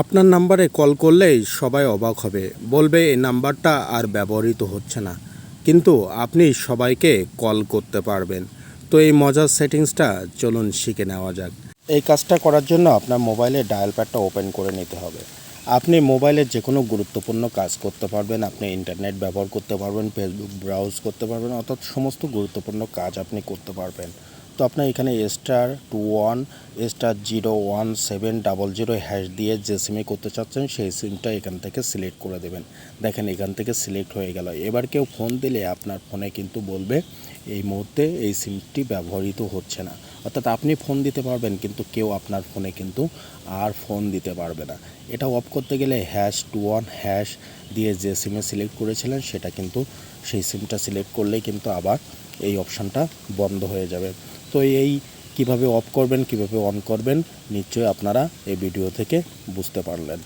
আপনার নাম্বারে কল করলেই সবাই অবাক হবে। বলবে, এই নাম্বারটা আর ব্যবহৃত হচ্ছে না। কিন্তু আপনি সবাইকে কল করতে পারবেন। তো এই মজার সেটিংসটা চলুন শিখে নেওয়া যাক। এই কাজটা করার জন্য আপনার মোবাইলে ডায়াল প্যাডটা ওপেন করে নিতে হবে। আপনি মোবাইলে যে কোনো গুরুত্বপূর্ণ কাজ করতে পারবেন। আপনি ইন্টারনেট ব্যবহার করতে পারবেন, ফেসবুক ব্রাউজ করতে পারবেন, অর্থাৎ সমস্ত গুরুত্বপূর্ণ কাজ আপনি করতে পারবেন। তো আপনার এখানে star two one star zero one seven double zero hash দিয়ে যে সিমে করতে চাচ্ছেন, সেই সিমটা এখান থেকে সিলেক্ট করে দেবেন। দেখেন এখান থেকে সিলেক্ট হয়ে গেল। এবার কেউ ফোন দিলে আপনার ফোনে কিন্তু বলবে এই মুহূর্তে এই সিমটি ব্যবহৃত হচ্ছে না। অর্থাৎ আপনি ফোন দিতে পারবেন, কিন্তু কেউ আপনার ফোনে কিন্তু আর ফোন দিতে পারবে না। এটা অফ করতে গেলে হ্যাশ টু ওয়ান হ্যাশ দিয়ে যে সিমে সিলেক্ট করেছিলেন, সেটা কিন্তু সেই সিমটা সিলেক্ট করলেই কিন্তু আবার এই অপশানটা বন্ধ হয়ে যাবে। তো এই কীভাবে অফ করবেন, কীভাবে অন করবেন, নিশ্চয়ই আপনারা এই ভিডিও থেকে বুঝতে পারলেন।